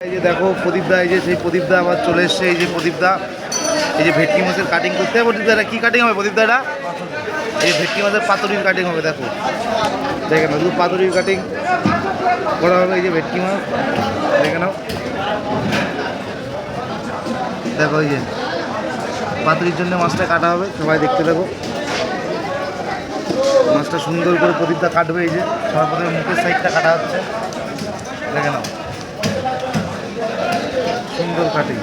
এই যে দেখো প্রদীপদা এই যে সেই প্রদীপদা আবার চলে এসছে, এই যে প্রদীপদা এই যে ভেটকি মাছের কাটিং করতে হবে। প্রদীপদা এটা কী কাটিং হবে প্রদীপদা এটা এই ভেটকি মাছের পাতুরির কাটিং হবে, দেখো। দেখে নাও শুধু পাতুরির কাটিং করা হবে এই যে ভেটকি মাছ। দেখে নাও। দেখো এই যে, পাতুরির জন্য মাছটা কাটা হবে, সবাই দেখতে দেখো মাছটা সুন্দর করে প্রদীপদা কাটবে, এই যে, সবার প্রথমে মুখের সাইডটা কাটা হচ্ছে। দেখে নাও। সুন্দর কাটিং।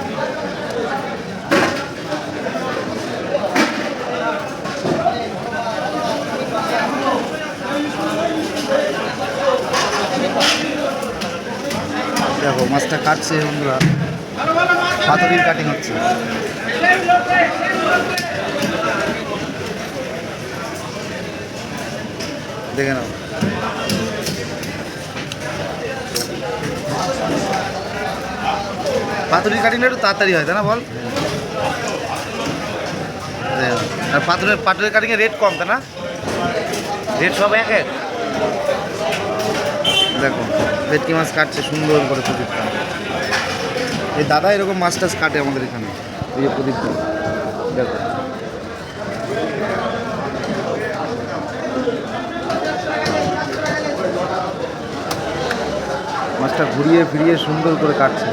দেখো মাছটা কাটছে বন্ধুরা। পাথরের কাটিং হচ্ছে। দেখে নাও। পাথরের কাটিংটা একটু তাড়াতাড়ি হয়, তাই না বল? আর পাথরের পাথরের কাটিংয়ের রেট কম, তাই না? রেট সব এক এক দেখো, ভেটকি মাছ কাটছে সুন্দর করে প্রদীপটা। এই দাদা এরকম মাছ টাছ কাটে আমাদের এখানে, এই যে প্রদীপটা। দেখো। মাছটা ঘুরিয়ে ফিরিয়ে সুন্দর করে কাটছে।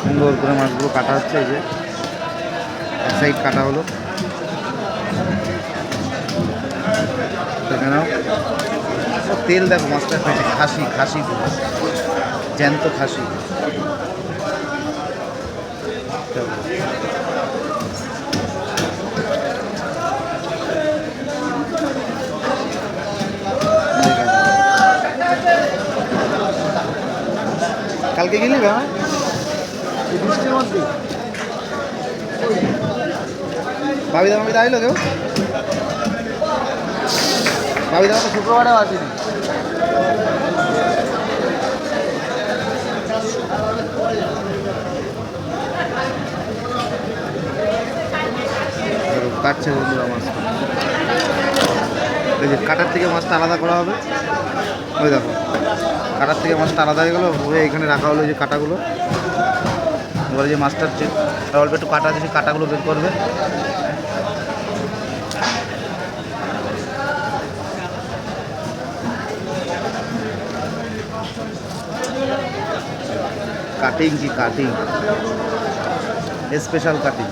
সুন্দর করে মাছগুলো কাটা হচ্ছে এই যে। এক সাইড কাটা হলো। তেল দেখো মাছটা ফেটে খাসি খাসি জ্যান্ত খাসি। কালকে গেলি এই বৃষ্টির মধ্যে ভাবি দামি আইলো কেউ? ভাবি দামা তো শুক্রবারেও আসেনি। কাটছে বন্ধুরা যে কাটার থেকে মাছটা আলাদা করা হবে। ওই দেখো, কাটার থেকে মাছটা আলাদা হয়ে গেলো হয়ে এখানে রাখা হলো যে কাটাগুলো। এবারে যে মাছটার যে অল্প একটু কাটা আছে, সেই কাটাগুলো বের করবে। কাটিং কি কাটিং? Special cutting.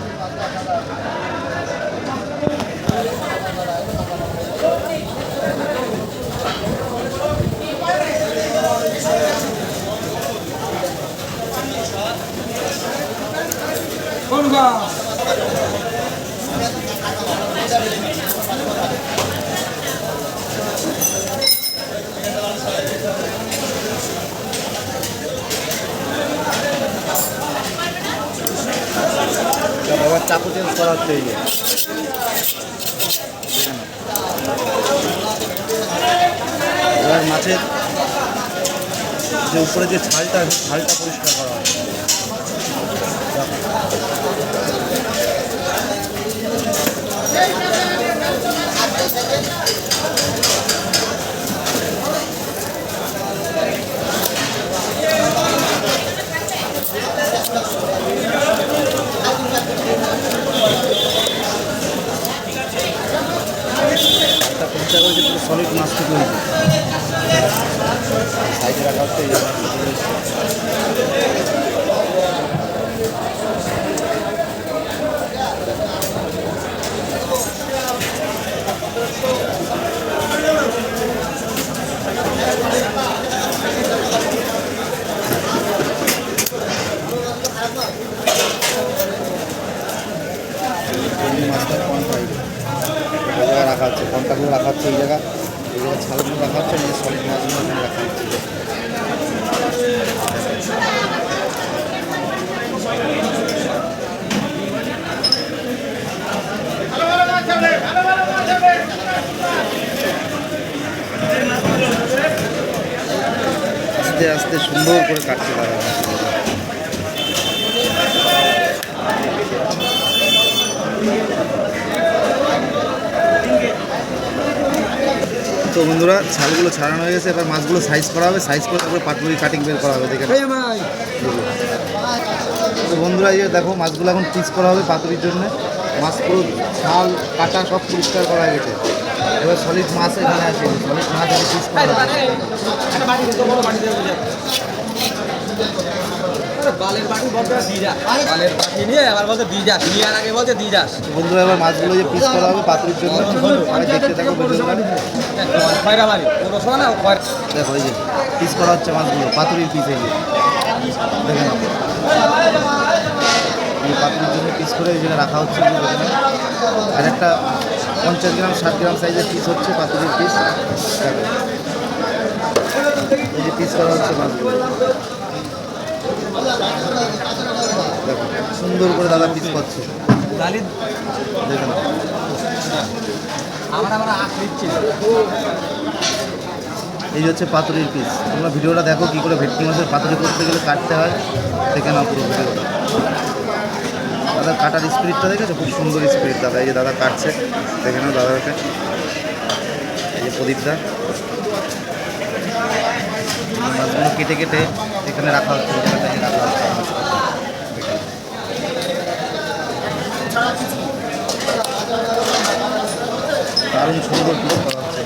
এবার চাকু চেঞ্জ করা হচ্ছে এবার মাছের যে উপরে যে ছালটা ছালটা পরিষ্কার করা সলিড হয়েছে সাইডে রাখা হচ্ছে এই যে মাছটুকু রয়েছে। এই মাছটা কন্টা এই রাখা কন্টাগুলো রাখা হচ্ছে এই জায়গা জায়গায় ছালগুলো রাখা হচ্ছে এই সলিড মাছগুলো রাখা হচ্ছে। আস্তে আস্তে সুন্দর করে কাটতে পারে। তো বন্ধুরা ছালগুলো ছাড়ানো হয়ে গেছে এবার মাছগুলো সাইজ করা হবে সাইজ করে তারপরে পাটগুলি কাটিং বের করা হবে দেখে তো বন্ধুরা এই দেখো মাছগুলো এখন পিস করা হবে পাতুরির জন্য। মাছগুলো পুরো ছাল কাটা সব পরিষ্কার করা হয়ে গেছে। এবার সলিড মাছ এখানে আছে সলিড মাছ পিস করা হবে। বালের বাটি বলতে দিয়ে যা বালের বাটি নিয়ে আবার বলতে দিয়ে নিয়ে আর আগে বলতে দিয়ে বন্ধুরা এবার মাছগুলো যে পিস করা হবে পাতুরির জন্য দেখতে থাকো খয়রা বাড়ি কোনো না দেখো এই যে পিস করা হচ্ছে মাছগুলো পাতুরির পিস এই যে। দেখে এই পাতুরির জন্য পিস করে এই জায়গায় রাখা হচ্ছে আর একটা পঞ্চাশ গ্রাম ষাট গ্রাম সাইজের পিস হচ্ছে পাতুরির পিস এই যে পিস করা হচ্ছে মাছগুলো। সুন্দর করে দাদা পিস করছে। ডালি দেখে নাও আমার আবার আখ দিচ্ছি। এই হচ্ছে পাতুরির পিস তোমরা ভিডিওটা দেখো কী করে ভেটকি মাছের পাতুরি করতে গেলে কাটতে হয় দেখে নাও পুরো ভিডিওটা। দাদা কাটার স্পিরিটটা দেখেছ? খুব সুন্দর স্পিরিট দাদা। এই যে দাদা কাটছে দেখে নাও দাদাকে। এই যে প্রদীপদা। মাছগুলো কেটে কেটে এখানে রাখা হচ্ছে রাখা হচ্ছে। দারুণ সুন্দর পিস করা হচ্ছে।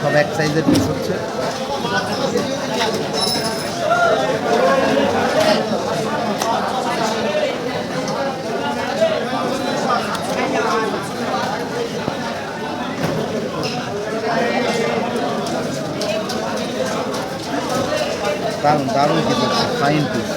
সব এক সাইজের পিস হচ্ছে। দারুণ দারুণ পিস হচ্ছে ফাইন পিস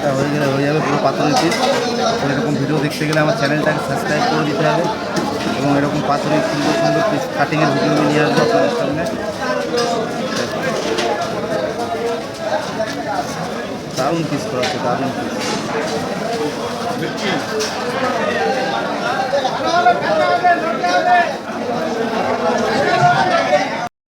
এটা হয়ে গেলে হয়ে যাবে পুরো পাথরের পিস এরকম ভিডিও দেখতে গেলে আমার চ্যানেলটাকে সাবস্ক্রাইব করে দিতে হবে এবং এরকম পাথরের সুন্দর সুন্দর পিস কাটিংয়ের ভিডিও নিয়ে আসব আপনাদের সামনে দারুণ পিস করা হচ্ছে দারুণ পিস